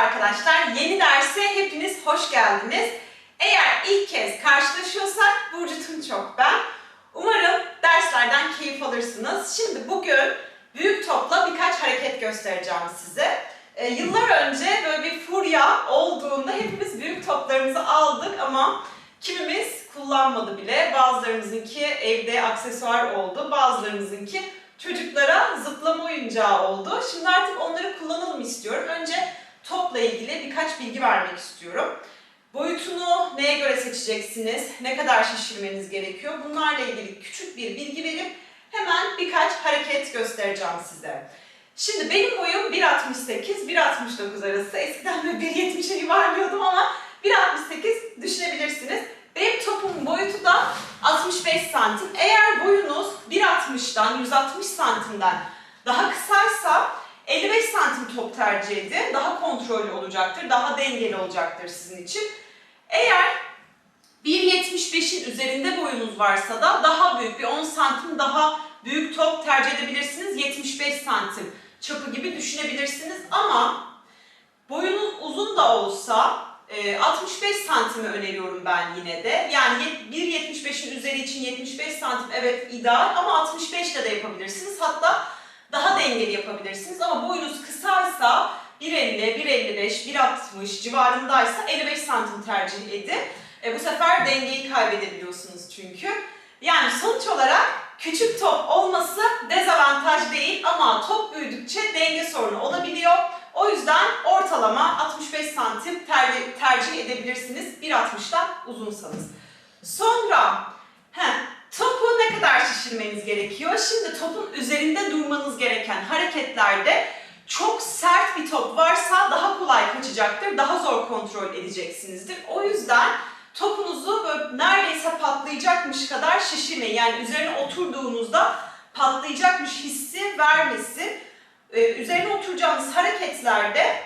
arkadaşlar. Yeni derse hepiniz hoş geldiniz. Eğer ilk kez karşılaşıyorsak Burcu Tunçok ben. Umarım derslerden keyif alırsınız. Şimdi bugün büyük topla birkaç hareket göstereceğim size. Ee, yıllar önce böyle bir furya olduğunda hepimiz büyük toplarımızı aldık ama kimimiz kullanmadı bile. Bazılarımızınki evde aksesuar oldu, bazılarımızınki çocuklara zıplama oyuncağı oldu. Şimdi artık onları kullanalım istiyorum. Önce topla ilgili birkaç bilgi vermek istiyorum. Boyutunu neye göre seçeceksiniz, ne kadar şişirmeniz gerekiyor bunlarla ilgili küçük bir bilgi verip hemen birkaç hareket göstereceğim size. Şimdi benim boyum 1.68-1.69 arası. Eskiden böyle 1.70'e yuvarlıyordum ama 1.68 düşünebilirsiniz. Benim topumun boyutu da 65 santim. Eğer boyunuz 1.60'dan 160 santimden daha kısaysa 55 santim top tercih edin. Daha kontrollü olacaktır, daha dengeli olacaktır sizin için. Eğer 1.75'in üzerinde boyunuz varsa da daha büyük bir 10 santim daha büyük top tercih edebilirsiniz. 75 santim çapı gibi düşünebilirsiniz ama boyunuz uzun da olsa e, 65 santimi öneriyorum ben yine de. Yani 1.75'in üzeri için 75 santim evet ideal ama 65 ile de yapabilirsiniz. Hatta daha dengeli yapabilirsiniz ama boyunuz kısaysa 1.50, 1.55, 1.60 civarındaysa 55 santim tercih edin. E, bu sefer dengeyi kaybedebiliyorsunuz çünkü. Yani sonuç olarak küçük top olması dezavantaj değil ama top büyüdükçe denge sorunu olabiliyor. O yüzden ortalama 65 santim ter- tercih edebilirsiniz 1.60'dan uzunsanız. Sonra heh, topu ne kadar şişirmeniz gerekiyor? Şimdi topun üzerinde durmanız gereken hareketlerde çok sert bir top varsa daha kolay kaçacaktır, daha zor kontrol edeceksinizdir. O yüzden topunuzu böyle neredeyse patlayacakmış kadar şişirmeyin. Yani üzerine oturduğunuzda patlayacakmış hissi vermesi. Ee, üzerine oturacağınız hareketlerde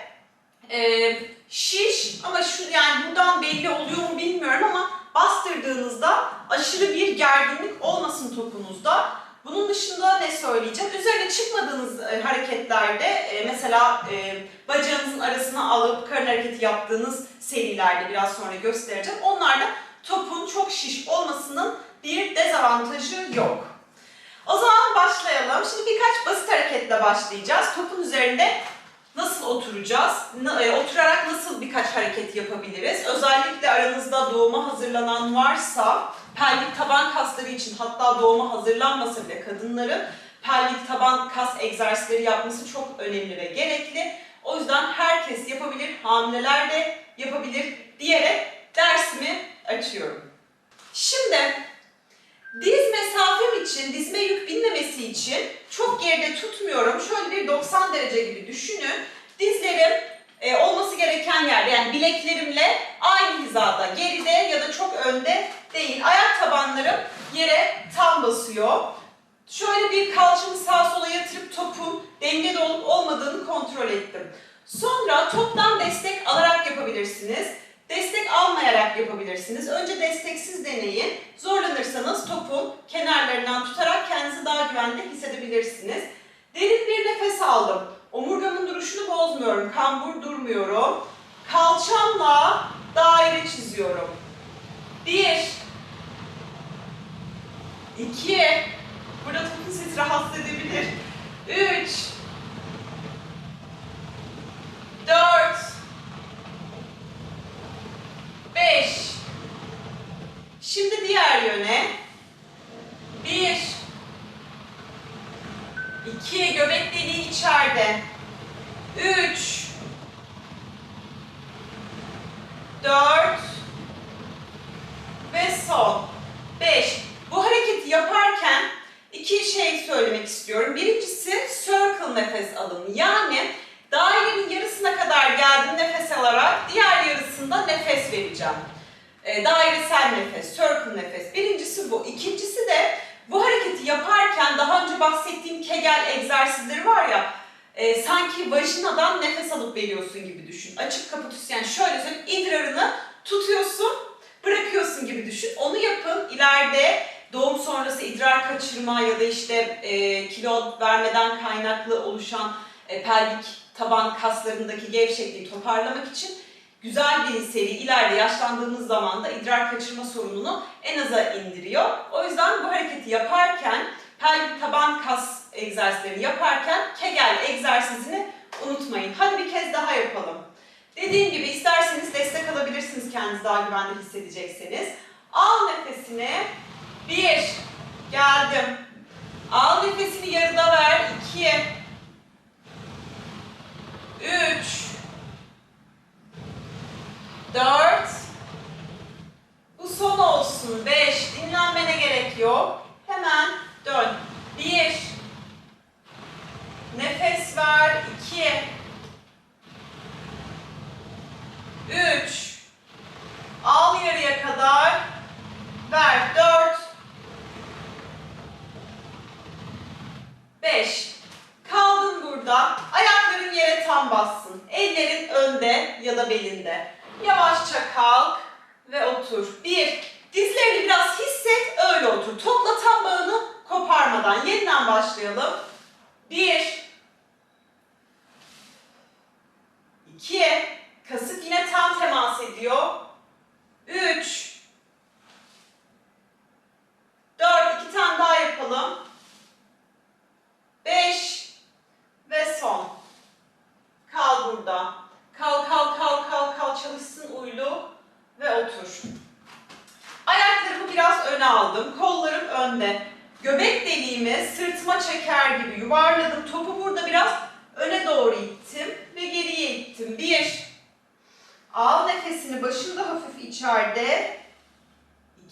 e, şiş ama şu yani buradan belli oluyor mu bilmiyorum ama bastırdığınızda aşırı bir gerginlik olmasın topunuzda. Bunun dışında ne söyleyeceğim? Üzerine çıkmadığınız e, hareketlerde e, mesela e, bacağınızın arasına alıp karın hareketi yaptığınız serilerde biraz sonra göstereceğim. Onlarda topun çok şiş olmasının bir dezavantajı yok. O zaman başlayalım. Şimdi birkaç basit hareketle başlayacağız. Topun üzerinde nasıl oturacağız? E, Oturarak nasıl birkaç hareket yapabiliriz? Özellikle aranızda doğuma hazırlanan varsa pelvik taban kasları için hatta doğuma hazırlanmasa bile kadınların pelvik taban kas egzersizleri yapması çok önemli ve gerekli. O yüzden herkes yapabilir, hamileler de yapabilir diyerek dersimi açıyorum. Şimdi diz mesafem için, dizme yük binmemesi için çok geride tutmuyorum. Şöyle bir 90 derece gibi düşünün. Dizlerim e, olması gereken yerde yani bileklerimle aynı hizada, geride ya da çok önde değil. Ayak tabanlarım yere tam basıyor. Şöyle bir kalçamı sağa sola yatırıp topun dengede olup olmadığını kontrol ettim. Sonra toptan destek alarak yapabilirsiniz. Destek almayarak yapabilirsiniz. Önce desteksiz deneyin. Zorlanırsanız topun kenarlarından tutarak kendinizi daha güvende hissedebilirsiniz. Derin bir nefes aldım. Omurgamın duruşunu bozmuyorum. Kambur durmuyorum. Kalçamla daire çiziyorum. Bir. İki. Burada topun sesi rahatsız edebilir. Üç. Dört. Beş. Yöne. Bir. İki. Göbek deliği içeride. Üç. Dört. Ve son. Beş. Bu hareketi yaparken iki şey söylemek istiyorum. Birincisi circle nefes alın. Yani dairenin yarısına kadar geldim nefes alarak diğer yarısında nefes vereceğim. E, dairesel nefes, circle nefes. Birincisi bu. İkincisi de bu hareketi yaparken daha önce bahsettiğim kegel egzersizleri var ya e, sanki vajinadan nefes alıp veriyorsun gibi düşün. Açık kapatıyorsun yani şöyle söyleyeyim idrarını tutuyorsun bırakıyorsun gibi düşün. Onu yapın ileride doğum sonrası idrar kaçırma ya da işte e, kilo vermeden kaynaklı oluşan e, pelvik taban kaslarındaki gevşekliği toparlamak için güzel bir seri ileride yaşlandığımız zaman da idrar kaçırma sorununu en aza indiriyor. O yüzden bu hareketi yaparken pelvik taban kas egzersizlerini yaparken Kegel egzersizini unutmayın. Hadi bir kez daha yapalım. Dediğim gibi isterseniz destek alabilirsiniz kendinizi daha güvende hissedecekseniz. Al nefesini. Bir. Geldim. Al nefesini yarıda ver. İki. Üç. 4. Bu son olsun. 5. Dinlenmene gerek yok. Hemen dön. 1. Nefes ver. 2. tam temas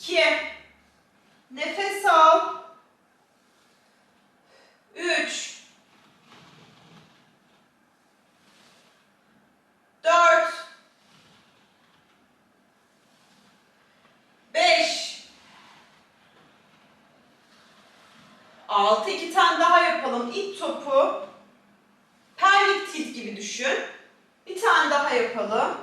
2 nefes al 3 4 5 6 2 tane daha yapalım. İlk topu pelvik tilt gibi düşün. Bir tane daha yapalım.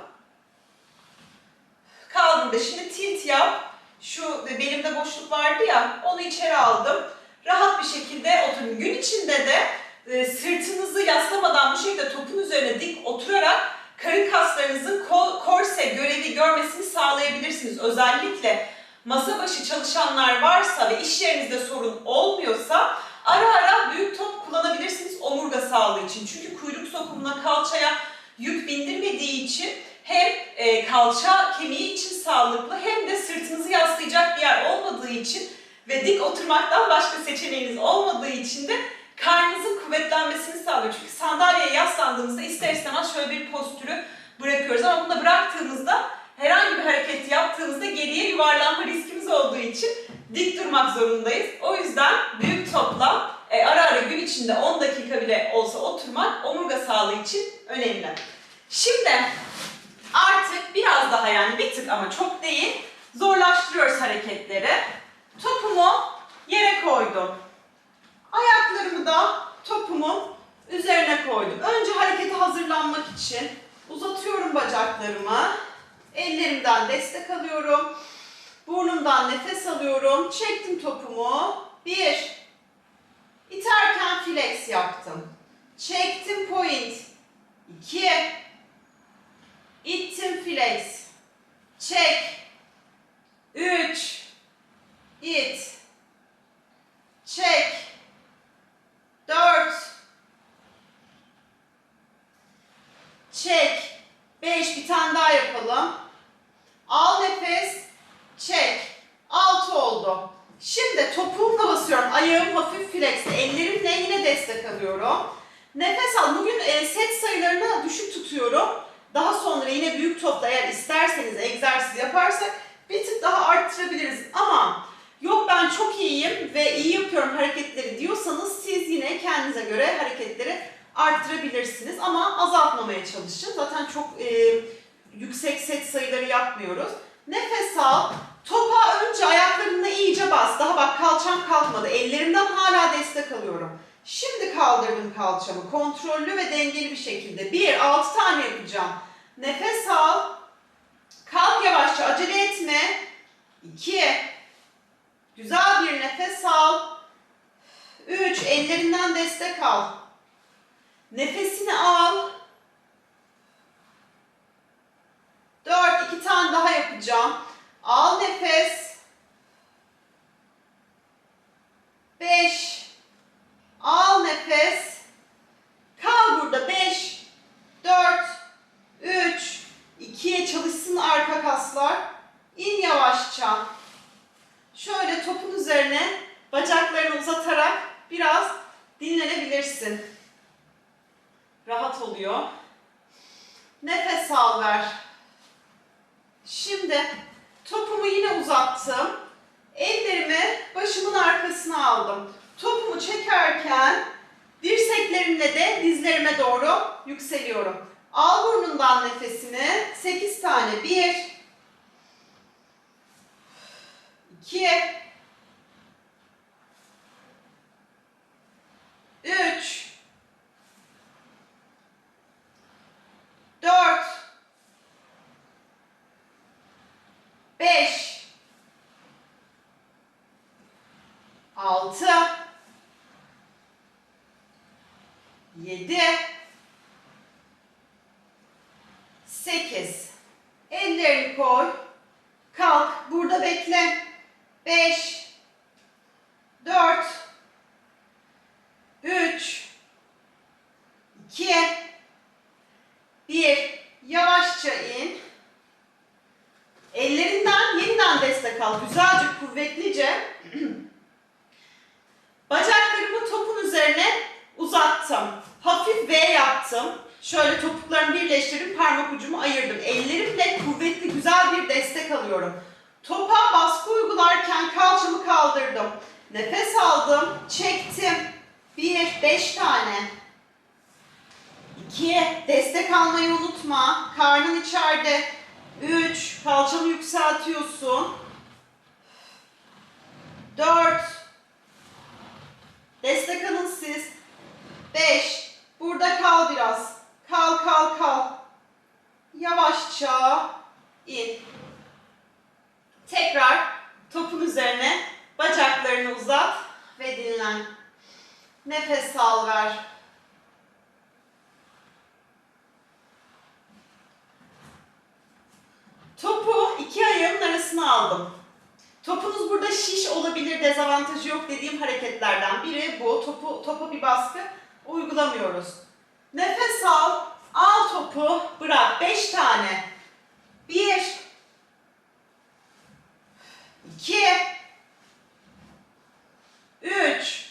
Şekilde oturun. Gün içinde de e, sırtınızı yaslamadan bu şekilde topun üzerine dik oturarak karın kaslarınızın ko- korse görevi görmesini sağlayabilirsiniz. Özellikle masa başı çalışanlar varsa ve iş yerinizde sorun olmuyorsa ara ara büyük top kullanabilirsiniz omurga sağlığı için. Çünkü kuyruk sokumuna kalçaya yük bindirmediği için hem e, kalça kemiği için sağlıklı hem de sırtınızı yaslayacak bir yer olmadığı için ve dik oturmaktan başka seçeneğiniz olmadığı için de karnınızın kuvvetlenmesini sağlıyor. Çünkü sandalyeye yaslandığımızda ister istemez şöyle bir postürü bırakıyoruz ama bunu da bıraktığımızda herhangi bir hareket yaptığımızda geriye yuvarlanma riskimiz olduğu için dik durmak zorundayız. O yüzden büyük topla e, ara ara gün içinde 10 dakika bile olsa oturmak omurga sağlığı için önemli. Şimdi artık biraz daha yani bir tık ama çok değil zorlaştırıyoruz hareketleri. Topumu yere koydum. Ayaklarımı da topumun üzerine koydum. Önce harekete hazırlanmak için uzatıyorum bacaklarımı. Ellerimden destek alıyorum. Burnumdan nefes alıyorum. Çektim topumu. Bir. İterken flex yaptım. Çektim point. İki. İttim flex. Çek. Üç. İt. Çek. Dört. Çek. Beş. Bir tane daha yapalım. Al nefes. Çek. Altı oldu. Şimdi topuğumla basıyorum. Ayağım hafif flexte. Ellerimle yine destek alıyorum. Nefes al. Bugün e, set sayılarını düşük tutuyorum. Daha sonra yine büyük topla eğer isterseniz egzersiz yaparsak bir tık daha arttırabiliriz. Ama yok ben çok iyiyim ve iyi yapıyorum hareketleri diyorsanız siz yine kendinize göre hareketleri arttırabilirsiniz. Ama azaltmamaya çalışın. Zaten çok e, yüksek set sayıları yapmıyoruz. Nefes al. Topa önce ayaklarımla iyice bas. Daha bak kalçam kalkmadı. Ellerimden hala destek alıyorum. Şimdi kaldırdım kalçamı. Kontrollü ve dengeli bir şekilde. Bir, altı tane yapacağım. Nefes al. Kalk yavaşça. Acele etme. İki. Güzel bir nefes al. 3. Ellerinden destek al. Nefesini al. 4. 2 tane daha yapacağım. Al nefes. 5. Al nefes. Kal burada. 5, 4, 3, 2'ye çalışsın arka kaslar. İn yavaşça. Şöyle topun üzerine bacaklarını uzatarak biraz dinlenebilirsin. Rahat oluyor. Nefes al ver. Şimdi topumu yine uzattım. Ellerimi başımın arkasına aldım. Topumu çekerken dirseklerimle de dizlerime doğru yükseliyorum. Al burnundan nefesini. 8 tane. 1 2 3 4 5 6 7 8 Ellerini koy. Kalk. Burada bekle. 5 4 3 2 1 Yavaşça in. Ellerinden yeniden destek al. Güzelce, kuvvetlice. Bacaklarımı topun üzerine uzattım. Hafif V yaptım. Şöyle topuklarımı birleştirip parmak ucumu ayırdım. Ellerimle kuvvetli güzel bir destek alıyorum. Topa baskı uygularken kalçamı kaldırdım. Nefes aldım, çektim. Bir, beş tane. İki, destek almayı unutma. Karnın içeride. Üç, kalçanı yükseltiyorsun. Dört, destek alın siz. Beş, burada kal biraz. Kal, kal, kal. Yavaşça in. Tekrar topun üzerine bacaklarını uzat ve dinlen. Nefes al ver. Topu iki arasına aldım. Topunuz burada şiş olabilir, dezavantajı yok dediğim hareketlerden biri bu. Topu, topa bir baskı uygulamıyoruz. Nefes al, al topu, bırak. Beş tane. Bir, iki, üç,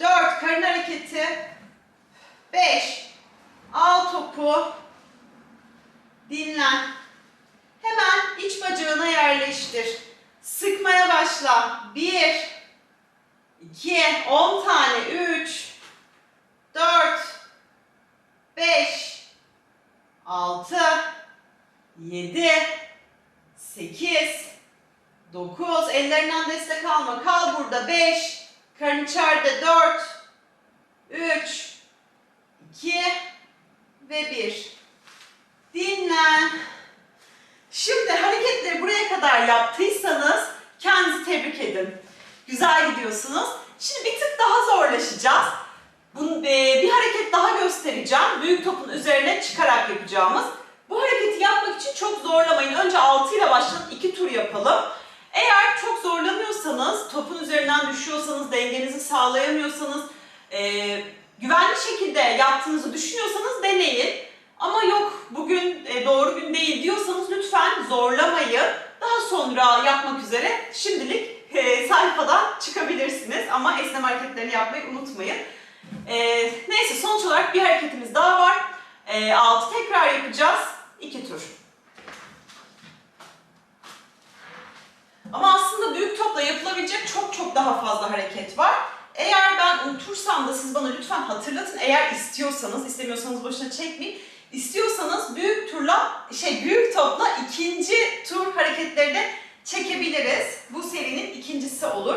dört, karın hareketi, beş, al topu, dinlen. Hemen iç bacağına yerleştir. Sıkmaya başla. Bir, iki, on tane, üç, dört, beş, altı, yedi, sekiz, dokuz. Ellerinden destek alma. Kal burada. Beş, karın içeride. Dört, üç, iki ve bir. Dinlen. Şimdi hareketleri buraya kadar yaptıysanız kendinizi tebrik edin. Güzel gidiyorsunuz. Şimdi bir tık daha zorlaşacağız. Bunu, e, bir hareket daha göstereceğim. Büyük topun üzerine çıkarak yapacağımız. Bu hareketi yapmak için çok zorlamayın. Önce 6 ile başlayalım. 2 tur yapalım. Eğer çok zorlanıyorsanız, topun üzerinden düşüyorsanız, dengenizi sağlayamıyorsanız, e, güvenli şekilde yaptığınızı düşünüyorsanız deneyin. Ama yok bugün e, doğru gün değil diyorsanız lütfen zorlamayın. Daha sonra yapmak üzere şimdilik e, sayfadan çıkabilirsiniz. Ama esneme hareketlerini yapmayı unutmayın. E, neyse sonuç olarak bir hareketimiz daha var. E, 6 tekrar yapacağız. 2 tur. Ama aslında büyük topla yapılabilecek çok çok daha fazla hareket var. Eğer ben unutursam da siz bana lütfen hatırlatın. Eğer istiyorsanız, istemiyorsanız boşuna çekmeyin. İstiyorsanız büyük turla, şey büyük topla ikinci tur hareketleri de çekebiliriz. Bu serinin ikincisi olur.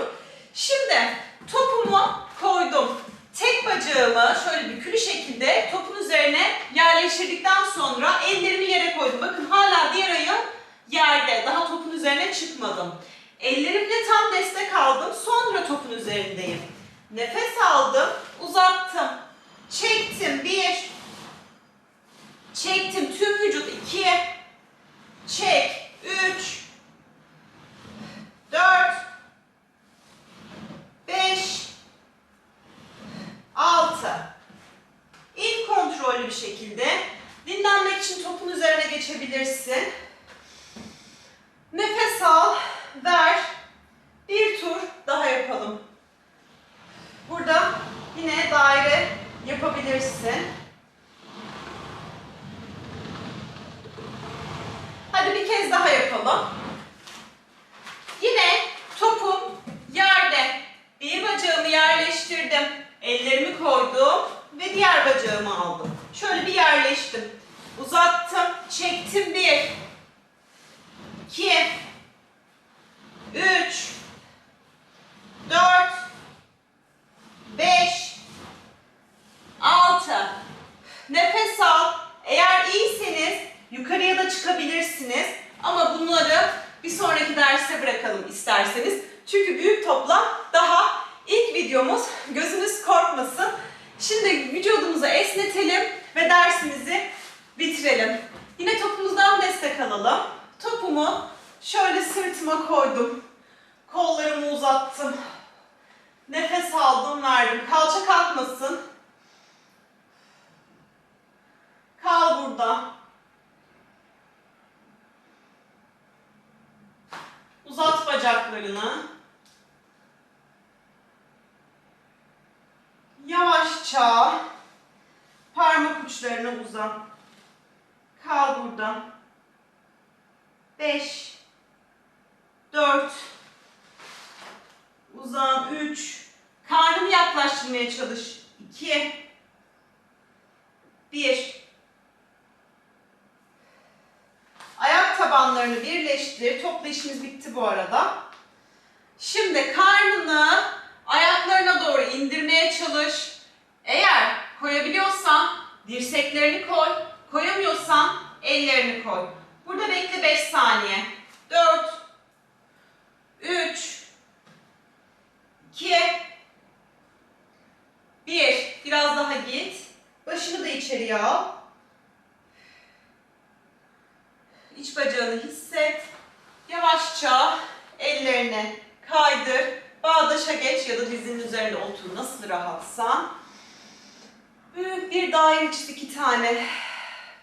Şimdi topumu koydum. Tek bacağımı şöyle bükülü şekilde topun üzerine yerleştirdikten sonra ellerimi yere koydum. Bakın hala diğer ayağım yerde. Daha topun üzerine çıkmadım. Ellerimle tam destek aldım. Sonra topun üzerindeyim. Nefes aldım. Uzattım. Çektim. Bir. Çektim tüm vücut ikiye. Çek. Üç. Dört. Beş. Altı. İn kontrollü bir şekilde. Dinlenmek için topun üzerine geçebilirsin. Nefes al. Ver. Bir tur daha yapalım. Burada yine daire yapabilirsin. Da çıkabilirsiniz. Ama bunları bir sonraki derse bırakalım isterseniz. Çünkü büyük topla daha ilk videomuz. Gözünüz korkmasın. Şimdi vücudumuzu esnetelim ve dersimizi bitirelim. Yine topumuzdan destek alalım. Topumu şöyle sırtıma koydum. Kollarımı uzattım. Nefes aldım, verdim. Kalça kalkmasın. Kal burada. Uzat bacaklarını. Yavaşça parmak uçlarını uzat. Kal burada. 5 4 Uzan 3 Karnını yaklaştırmaya çalış. 2 1 Ayak tabanlarını birleştir. Topla işimiz bitti bu arada. Şimdi karnını ayaklarına doğru indirmeye çalış. Eğer koyabiliyorsan dirseklerini koy. Koyamıyorsan ellerini koy. Burada bekle 5 saniye. 4 3 2 1 Biraz daha git. Başını da içeriye al. İç bacağını hisset. Yavaşça ellerini kaydır. Bağdaşa geç ya da dizinin üzerinde otur. Nasıl rahatsan. Büyük bir daire çiz iki tane.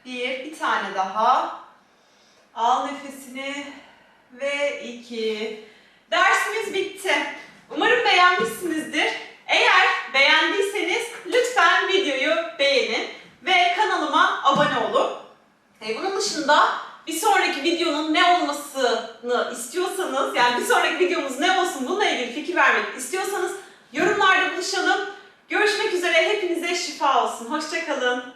Bir, bir tane daha. Al nefesini ve iki. Dersimiz bitti. Umarım beğenmişsinizdir. Eğer beğendiyseniz lütfen videoyu beğenin ve kanalıma abone olun. E, bunun dışında bir sonraki videonun ne olmasını istiyorsanız, yani bir sonraki videomuz ne olsun bununla ilgili fikir vermek istiyorsanız yorumlarda buluşalım. Görüşmek üzere, hepinize şifa olsun. Hoşçakalın.